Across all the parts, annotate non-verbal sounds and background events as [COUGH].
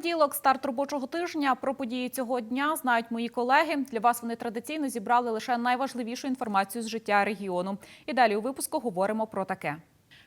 Понеділок, старт робочого тижня. Про події цього дня знають мої колеги. Для вас вони традиційно зібрали лише найважливішу інформацію з життя регіону. І далі у випуску говоримо про таке.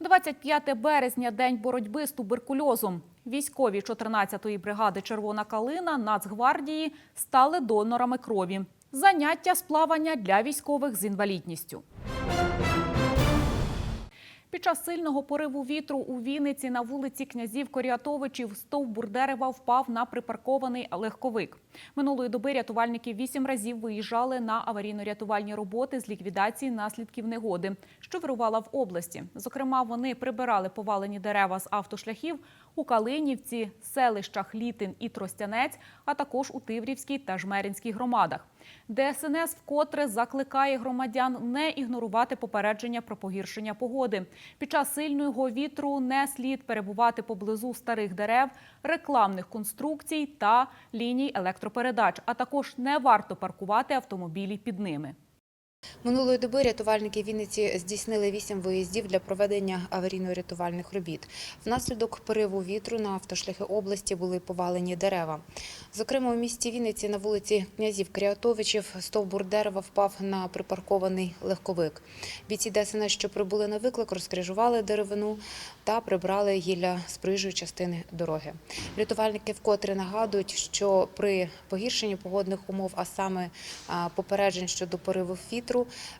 25 березня – день боротьби з туберкульозом. Військові 14-ї бригади Червона калина Нацгвардії стали донорами крові. Заняття з плавання для військових з інвалідністю. Під час сильного пориву вітру у Вінниці на вулиці князів Коріатовичів стовбур дерева впав на припаркований легковик. Минулої доби рятувальники вісім разів виїжджали на аварійно-рятувальні роботи з ліквідації наслідків негоди, що вирувала в області. Зокрема, вони прибирали повалені дерева з автошляхів у Калинівці, селищах Літин і Тростянець, а також у Тиврівській та Жмеринській громадах. ДСНС вкотре закликає громадян не ігнорувати попередження про погіршення погоди. Під час сильного вітру не слід перебувати поблизу старих дерев, рекламних конструкцій та ліній електропередач, а також не варто паркувати автомобілі під ними. Минулої доби рятувальники Вінниці здійснили вісім виїздів для проведення аварійно-рятувальних робіт. Внаслідок пориву вітру на автошляхи області були повалені дерева. Зокрема, у місті Вінниці на вулиці князів Кріатовичів стовбур дерева впав на припаркований легковик. Бійці ДСНС, що прибули на виклик, розкрижували деревину та прибрали гілля з проїжджої частини дороги. Рятувальники вкотре нагадують, що при погіршенні погодних умов, а саме попереджень щодо пориву вітру,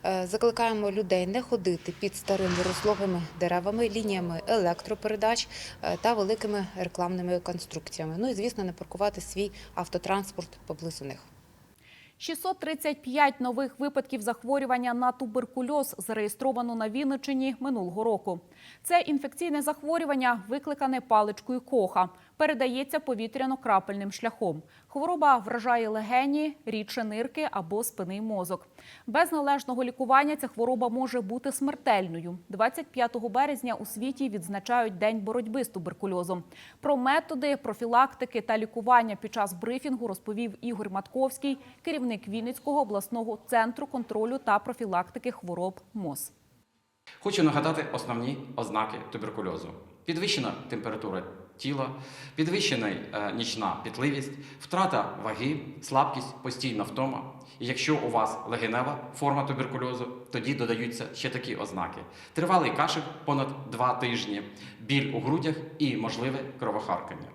е, закликаємо людей не ходити під старими розлогими деревами, лініями електропередач е, та великими рекламними конструкціями. Ну і звісно, не паркувати свій автотранспорт поблизу них. 635 нових випадків захворювання на туберкульоз зареєстровано на Вінниччині минулого року. Це інфекційне захворювання, викликане паличкою коха, передається повітряно-крапельним шляхом. Хвороба вражає легені, рідше нирки або спинний мозок. Без належного лікування ця хвороба може бути смертельною. 25 березня у світі відзначають День боротьби з туберкульозом. Про методи профілактики та лікування під час брифінгу розповів Ігор Матковський, керівник Вінницького обласного центру контролю та профілактики хвороб МОЗ. Хочу нагадати основні ознаки туберкульозу: підвищена температура тіла, підвищена е, нічна пітливість, втрата ваги, слабкість, постійна втома. І якщо у вас легенева форма туберкульозу, тоді додаються ще такі ознаки: тривалий кашель понад 2 тижні, біль у грудях і можливе кровохаркання.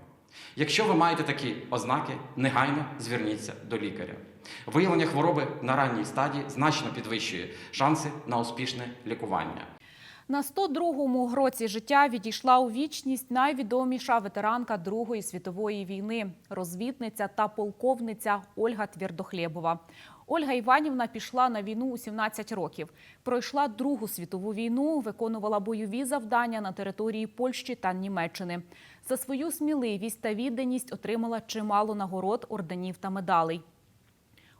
Якщо ви маєте такі ознаки, негайно зверніться до лікаря. Виявлення хвороби на ранній стадії значно підвищує шанси на успішне лікування. На 102-му році життя відійшла у вічність найвідоміша ветеранка Другої світової війни, розвідниця та полковниця Ольга Твірдохлєбова. Ольга Іванівна пішла на війну у 17 років. Пройшла Другу світову війну, виконувала бойові завдання на території Польщі та Німеччини. За свою сміливість та відданість отримала чимало нагород, орденів та медалей.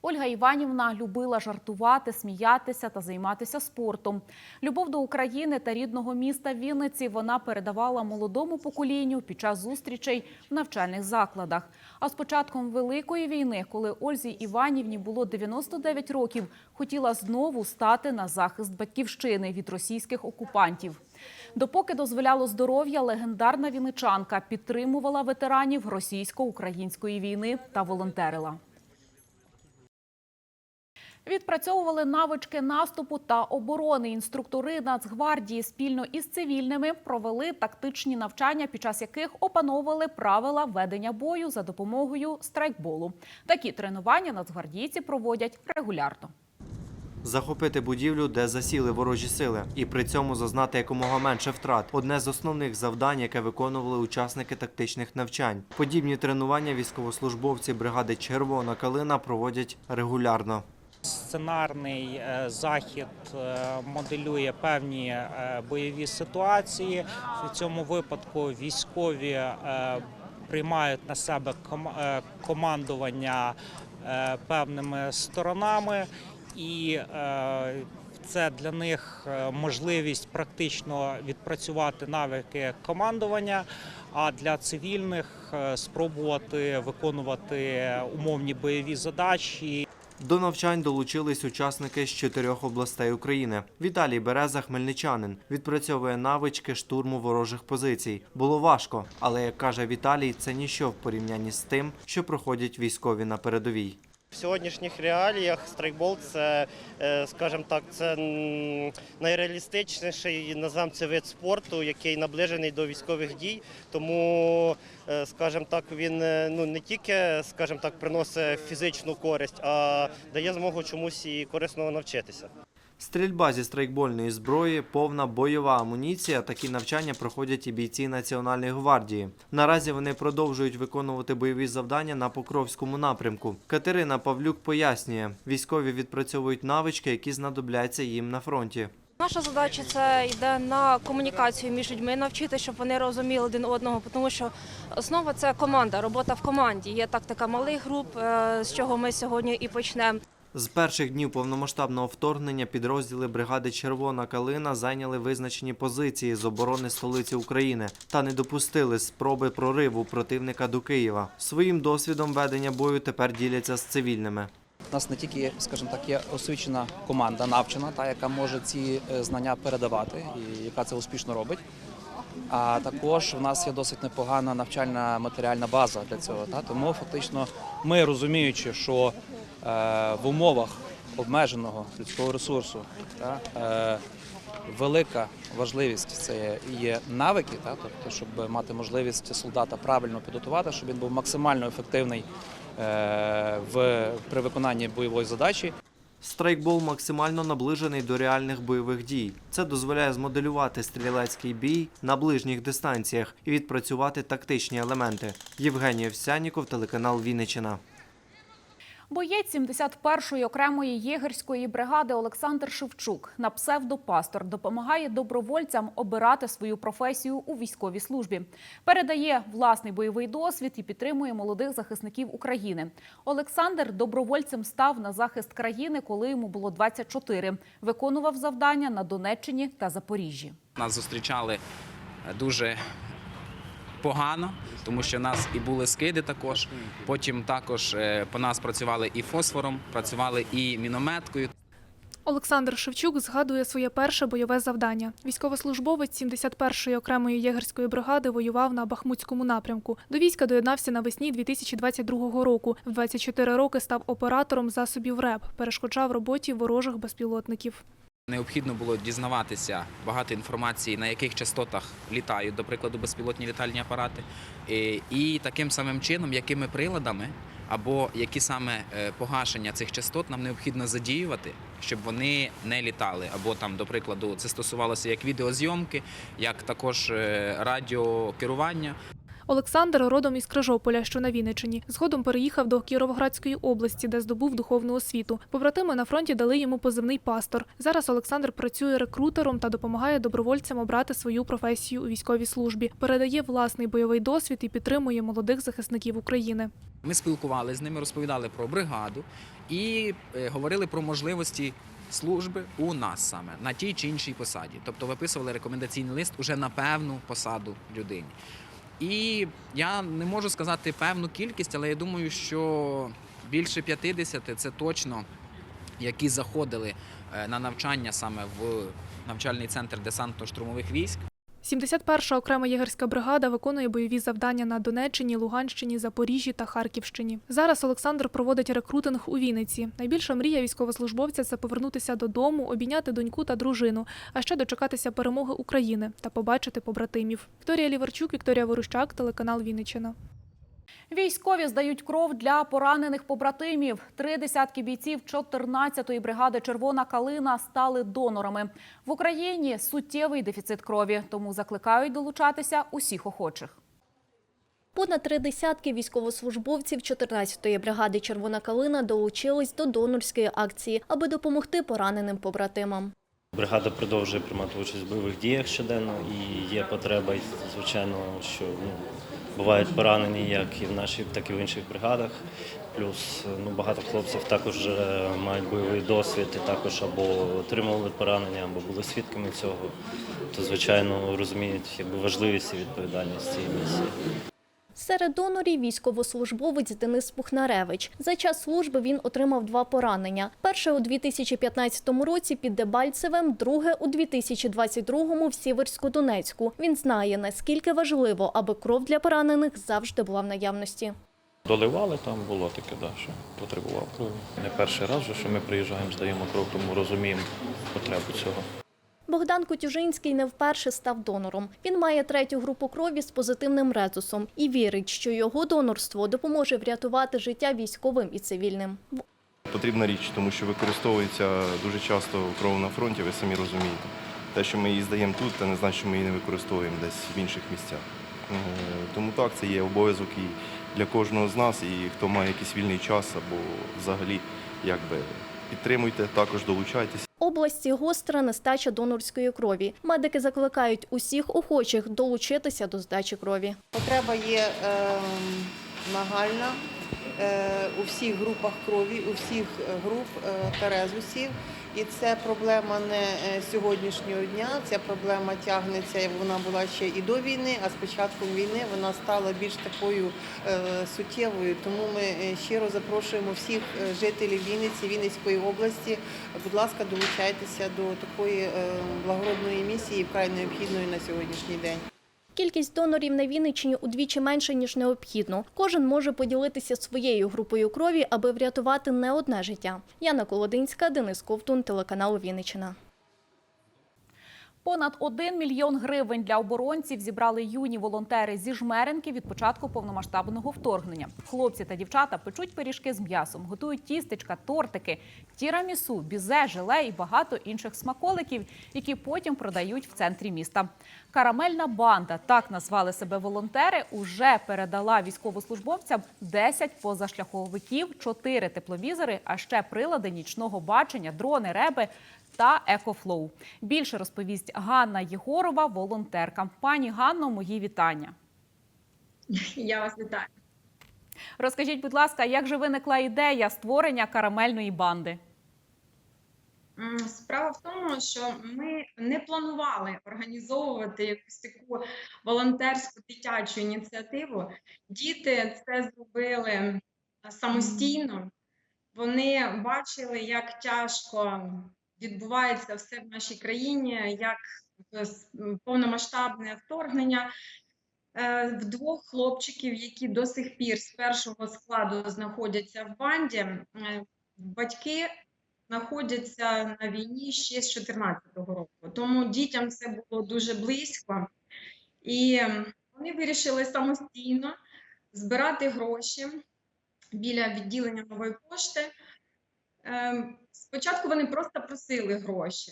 Ольга Іванівна любила жартувати, сміятися та займатися спортом. Любов до України та рідного міста Вінниці вона передавала молодому поколінню під час зустрічей в навчальних закладах. А з початком Великої війни, коли Ользі Іванівні було 99 років, хотіла знову стати на захист батьківщини від російських окупантів. Допоки дозволяло здоров'я, легендарна вінничанка підтримувала ветеранів російсько-української війни та волонтерила. Відпрацьовували навички наступу та оборони. Інструктори Нацгвардії спільно із цивільними провели тактичні навчання, під час яких опановували правила ведення бою за допомогою страйкболу. Такі тренування нацгвардійці проводять регулярно. Захопити будівлю, де засіли ворожі сили, і при цьому зазнати якомога менше втрат одне з основних завдань, яке виконували учасники тактичних навчань. Подібні тренування військовослужбовці бригади Червона калина проводять регулярно. Сценарний е, захід е, моделює певні е, бойові ситуації. В цьому випадку військові приймають на себе ком- командування певними сторонами, і це для них можливість практично відпрацювати навики командування. А для цивільних спробувати виконувати умовні бойові задачі До навчань долучились учасники з чотирьох областей України. Віталій Береза, хмельничанин, відпрацьовує навички штурму ворожих позицій. Було важко, але як каже Віталій, це ніщо в порівнянні з тим, що проходять військові на передовій. В сьогоднішніх реаліях страйкбол це, е, скажімо так, це найреалістичніший називаємо це вид спорту, який наближений до військових дій. Тому, е, скажімо так, він е, ну не тільки, скажімо так, приносить фізичну користь, а дає змогу чомусь і корисного навчитися. Стрільба зі страйкбольної зброї, повна бойова амуніція. Такі навчання проходять і бійці Національної гвардії. Наразі вони продовжують виконувати бойові завдання на Покровському напрямку. Катерина Павлюк пояснює, військові відпрацьовують навички, які знадобляться їм на фронті. Наша задача це йде на комунікацію між людьми, навчити, щоб вони розуміли один одного, тому що основа це команда, робота в команді. Є тактика малих груп, е, з чого ми сьогодні і почнемо. З перших днів повномасштабного вторгнення підрозділи бригади Червона калина зайняли визначені позиції з оборони столиці України та не допустили спроби прориву противника до Києва. Своїм досвідом ведення бою тепер діляться з цивільними. У нас не тільки, скажімо так, є освічена команда, навчена, та яка може ці е, знання передавати і яка це успішно робить. А також в нас є досить непогана навчальна матеріальна база для цього. Та тому фактично ми розуміючи, що е, в умовах обмеженого людського ресурсу е, велика важливість це є навики, тобто, щоб мати можливість солдата правильно підготувати, щоб він був максимально ефективний е, в при виконанні бойової задачі. Страйкбол максимально наближений до реальних бойових дій. Це дозволяє змоделювати стрілецький бій на ближніх дистанціях і відпрацювати тактичні елементи. Євгеній Овсяніков, телеканал Вінниччина. Боєць 71-ї окремої єгерської бригади Олександр Шевчук на псевдопастор допомагає добровольцям обирати свою професію у військовій службі. Передає власний бойовий досвід і підтримує молодих захисників України. Олександр добровольцем став на захист країни, коли йому було 24. Виконував завдання на Донеччині та Запоріжжі. Нас зустрічали дуже погано, тому що нас і були скиди також. Потім також е, по нас працювали і фосфором, працювали і мінометкою. Олександр Шевчук згадує своє перше бойове завдання. Військовослужбовець 71-ї окремої єгерської бригади воював на Бахмутському напрямку. До війська доєднався навесні 2022 року. В 24 роки став оператором засобів РЕП, перешкоджав роботі ворожих безпілотників. Необхідно було дізнаватися багато інформації, на яких частотах літають, до прикладу, безпілотні літальні апарати, і, і таким самим чином, якими приладами або які саме е, погашення цих частот нам необхідно задіювати, щоб вони не літали. Або там, до прикладу, це стосувалося як відеозйомки, як також е, радіокерування. Олександр родом із Крижополя, що на Вінниччині. Згодом переїхав до Кіровоградської області, де здобув духовну освіту. Побратими на фронті дали йому позивний пастор. Зараз Олександр працює рекрутером та допомагає добровольцям обрати свою професію у військовій службі. Передає власний бойовий досвід і підтримує молодих захисників України. Ми спілкувалися з ними, розповідали про бригаду і е, говорили про можливості служби у нас саме на тій чи іншій посаді. Тобто виписували рекомендаційний лист уже на певну посаду людині. І я не можу сказати певну кількість, але я думаю, що більше 50 це точно, які заходили е, на навчання саме в навчальний центр десантно-штурмових військ. 71-ша окрема єгерська бригада виконує бойові завдання на Донеччині, Луганщині, Запоріжжі та Харківщині. Зараз Олександр проводить рекрутинг у Вінниці. Найбільша мрія військовослужбовця це повернутися додому, обійняти доньку та дружину, а ще дочекатися перемоги України та побачити побратимів. Вікторія Ліверчук, Вікторія Ворущак, телеканал Вінниччина. Військові здають кров для поранених побратимів. Три десятки бійців 14-ї бригади Червона калина стали донорами. В Україні суттєвий дефіцит крові, тому закликають долучатися усіх охочих. Понад три десятки військовослужбовців 14-ї бригади Червона калина долучились до донорської акції, аби допомогти пораненим побратимам. Бригада продовжує приймати участь в бойових діях щоденно і є потреба, звичайно, що ну, бувають поранені як і в нашій, так і в інших бригадах. Плюс ну, багато хлопців також мають бойовий досвід і також або отримували поранення, або були свідками цього. То, звичайно, розуміють якби, важливість і відповідальність цієї місії. Серед донорів військовослужбовець Денис Пухнаревич. За час служби він отримав два поранення. Перше у 2015 році під Дебальцевем, друге у 2022 в Сіверську-Донецьку. Він знає, наскільки важливо, аби кров для поранених завжди була в наявності. Доливали там було таке, да, що потребував крові. Не перший раз, що ми приїжджаємо, здаємо кров, тому розуміємо потребу цього. Богдан Котюжинський не вперше став донором. Він має третю групу крові з позитивним резусом і вірить, що його донорство допоможе врятувати життя військовим і цивільним. Потрібна річ, тому що використовується дуже часто кров на фронті, ви самі розумієте. Те, що ми її здаємо тут, це не значить, що ми її не використовуємо десь в інших місцях. Е, Тому так, це є обов'язок і для кожного з нас, і хто має якийсь вільний час або взагалі якби підтримуйте, також долучайтесь. Області гостра нестача донорської крові. Медики закликають усіх охочих долучитися до здачі крові. Потреба є е, нагальна е, у всіх групах крові, у всіх е, груп е, та резусів. І це проблема не е, сьогоднішнього дня, ця проблема тягнеться, вона була ще і до війни, а з початком війни вона стала більш такою суттєвою. Тому ми щиро запрошуємо всіх жителів Вінниці, Вінницької області. Будь ласка, долучайтеся до такої благородної місії, вкрай необхідної на сьогоднішній день. Кількість донорів на Вінниччині удвічі менше, ніж необхідно. Кожен може поділитися своєю групою крові, аби врятувати не одне життя. Яна Колодинська, Денис Ковтун, телеканал Вінниччина. Понад 1 мільйон гривень для оборонців зібрали юні волонтери зі жмеренки від початку повномасштабного вторгнення. Хлопці та дівчата печуть пиріжки з м'ясом, готують тістечка, тортики, тірамісу, бізе, желе і багато інших смаколиків, які потім продають в центрі міста. Карамельна банда, так назвали себе волонтери, уже передала військовослужбовцям 10 позашляховиків, 4 тепловізори, а ще прилади нічного бачення, дрони, реби та екофлоу. Більше розповість Ганна Єгорова, волонтерка. Пані Ганно, мої вітання. Я вас вітаю. Розкажіть, будь ласка, як же виникла ідея створення карамельної банди? Справа в тому, що ми не планували організовувати якусь таку волонтерську дитячу ініціативу. Діти це зробили самостійно. Вони бачили, як тяжко відбувається все в нашій країні, як повномасштабне вторгнення. Е, В двох хлопчиків, які до сих пір з першого складу знаходяться в банді, батьки знаходяться на війні ще з 14-го року. Тому дітям це було дуже близько. І вони вирішили самостійно збирати гроші біля відділення нової пошти. Ем, Спочатку вони просто просили гроші,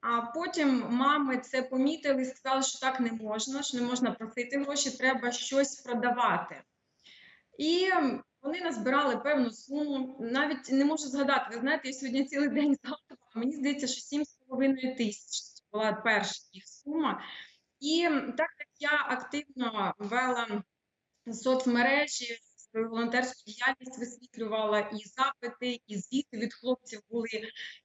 а потім мами це помітили і сказали, що так не можна, що не можна просити гроші, треба щось продавати. І вони назбирали певну суму. Навіть не можу згадати. Ви знаєте, я сьогодні цілий день згадувала. Мені здається, що 7,5 тисяч була перша їх сума. І так як я активно вела соцмережі, свою волонтерську діяльність висвітлювала і запити, і звіти від хлопців були.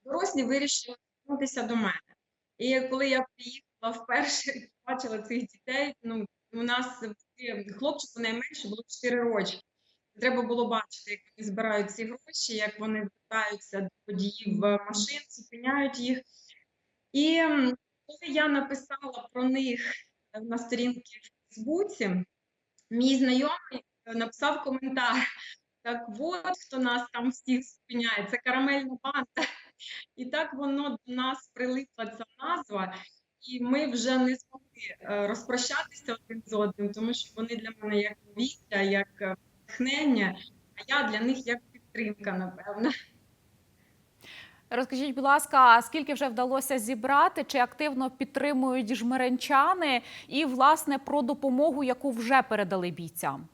Дорослі вирішили звернутися до мене. І коли я приїхала вперше [LAUGHS] бачила цих дітей, ну у нас хлопчику найменше було 4 роки. Треба було бачити, як вони збирають ці гроші, як вони звертаються до водіїв е, машин, зупиняють їх. І коли я написала про них е, на сторінці в Фейсбуці, мій знайомий е, написав коментар. Так от хто нас там всіх зупиняє, це карамельна банда. І так воно до нас прилипла ця назва, і ми вже не змогли е, розпрощатися один з одним, тому що вони для мене як повітря, як е, натхнення, а я для них як підтримка, напевно. Розкажіть, будь ласка, скільки вже вдалося зібрати? Чи активно підтримують жмеренчани? І власне про допомогу, яку вже передали бійцям?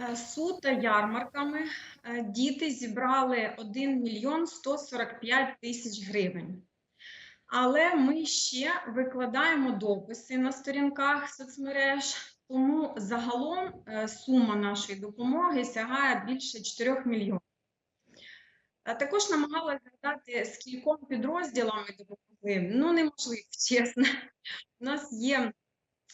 Е, Суто ярмарками е, діти зібрали 1 мільйон 145 тисяч гривень. Але ми ще викладаємо дописи на сторінках соцмереж, тому загалом е, сума нашої допомоги сягає більше 4 мільйонів. Також намагалася згадати, скільком підрозділам ми допомогли. Ну, неможливо, [LAUGHS] чесно. У нас є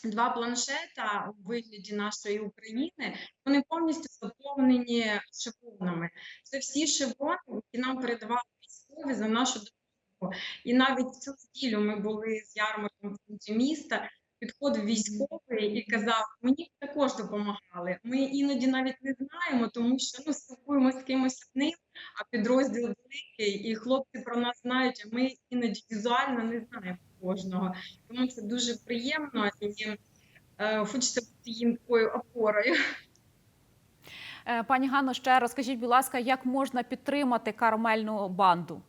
два планшета у вигляді нашої України. Вони повністю заповнені шевронами. Це всі шеврони, які нам передавали військові за нашу допомогу. І навіть цю неділю ми були з ярмарком в центрі міста. Підходив військовий і казав: мені також допомагали. Ми іноді навіть не знаємо, тому що ну спілкуємося з кимось одним, а підрозділ великий, і хлопці про нас знають. А ми іноді візуально не знаємо кожного. Тому це дуже приємно і е, хочеться бути їм такою опорою. Е, Пані Ганно, ще розкажіть, будь ласка, як можна підтримати карамельну банду?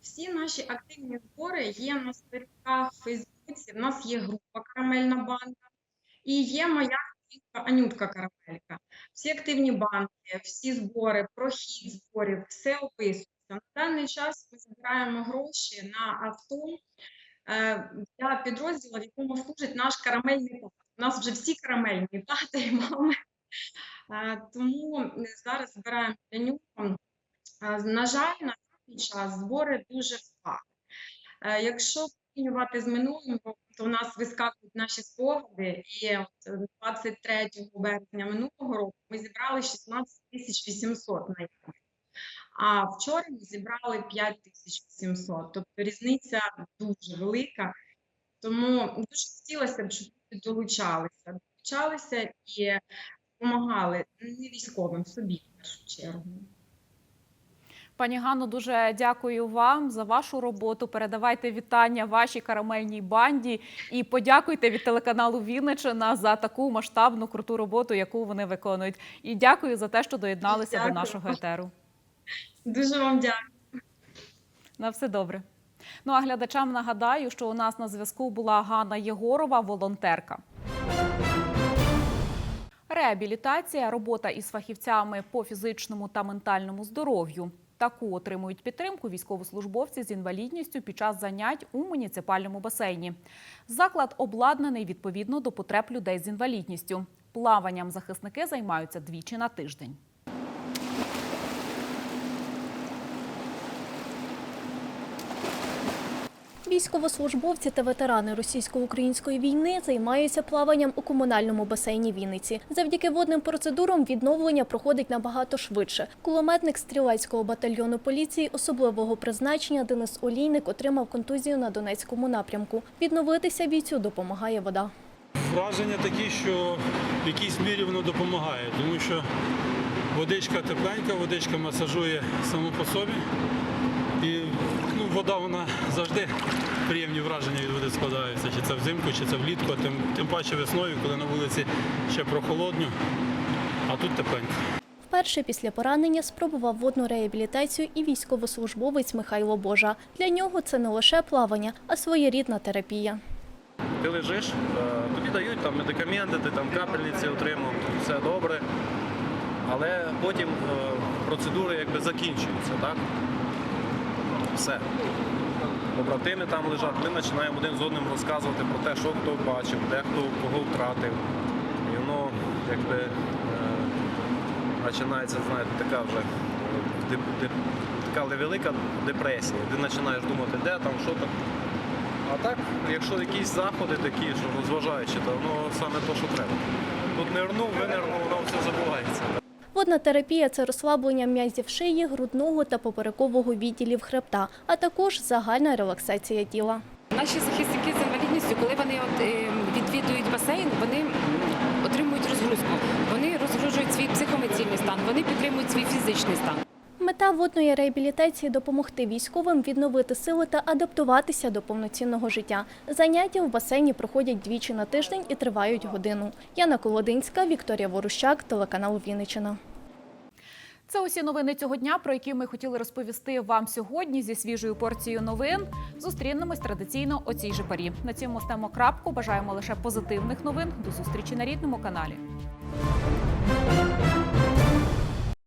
Всі наші активні збори є на сторінках в Фейсбуці. В нас є група Карамельна банда і є моя Анютка Карамелька. Всі активні банки, всі збори, прохід зборів, все описується. На даний час ми збираємо гроші на авто е, для підрозділу, в якому служить наш карамельний тат. У нас вже всі карамельні тати і мами. Е, Тому зараз збираємо для нього. Е, На жаль, на даний час збори дуже впали. Якщо порівнювати з минулим роком, то у нас вискакують наші спогади, і от е, 23 березня минулого року ми зібрали 16 тисяч 800 на ярмарку. А вчора ми зібрали 5 тисяч 800. Тобто різниця дуже велика. Тому дуже хотілося б, щоб люди долучалися, долучалися і допомагали не військовим собі в першу чергу. Пані Ганно, дуже дякую вам за вашу роботу. Передавайте вітання вашій карамельній банді і подякуйте від телеканалу Вінничина за таку масштабну круту роботу, яку вони виконують. І дякую за те, що доєдналися Дякую. до нашого етеру. Дуже вам дякую. На все добре. Ну а глядачам нагадаю, що у нас на зв'язку була Ганна Єгорова, волонтерка. Реабілітація, робота із фахівцями по фізичному та ментальному здоров'ю. Таку отримують підтримку військовослужбовці з інвалідністю під час занять у муніципальному басейні. Заклад обладнаний відповідно до потреб людей з інвалідністю. Плаванням захисники займаються двічі на тиждень. Військовослужбовці та ветерани російсько-української війни займаються плаванням у комунальному басейні Вінниці. Завдяки водним процедурам відновлення проходить набагато швидше. Кулеметник стрілецького батальйону поліції особливого призначення Денис Олійник отримав контузію на Донецькому напрямку. Відновитися бійцю допомагає вода. Враження такі, що в якійсь мірі воно допомагає, тому що водичка тепленька, водичка масажує саму по собі. І вода вона завжди приємні враження від води складаються, чи це взимку, чи це влітку, тим, тим паче весною, коли на вулиці ще прохолодньо, а тут тепленько. Вперше після поранення спробував водну реабілітацію і військовослужбовець Михайло Божа. Для нього це не лише плавання, а своєрідна терапія. Ти лежиш, е, тобі дають там медикаменти, ти там капельниці отримав, все добре. Але потім е, процедури якби закінчуються, так? Все. Побратими там лежать, ми починаємо один з одним розказувати про те, що хто бачив, де хто кого втратив. І воно якби е, починається, знаєте, така вже е, деп- деп- така невелика депресія. Ти починаєш думати, де там, що там. А так, якщо якісь заходи такі, що розважаючі, то воно саме те, що треба. Тут нирнув, винирнув, воно все забувається. Водна терапія це розслаблення м'язів шиї, грудного та поперекового відділів хребта, а також загальна релаксація тіла. Наші захисники з інвалідністю, коли вони е, відвідують басейн, вони отримують розгрузку. Вони розгружують свій психоемоційний стан, вони підтримують свій фізичний стан. Мета водної реабілітації допомогти військовим відновити сили та адаптуватися до повноцінного життя. Заняття в басейні проходять двічі на тиждень і тривають годину. Яна Колодинська, Вікторія Ворущак, телеканал Вінниччина. Це усі новини цього дня, про які ми хотіли розповісти вам сьогодні зі свіжою порцією новин. Зустрінемось традиційно о цій же парі. На цьому стемо крапку. Бажаємо лише позитивних новин. До зустрічі на рідному каналі.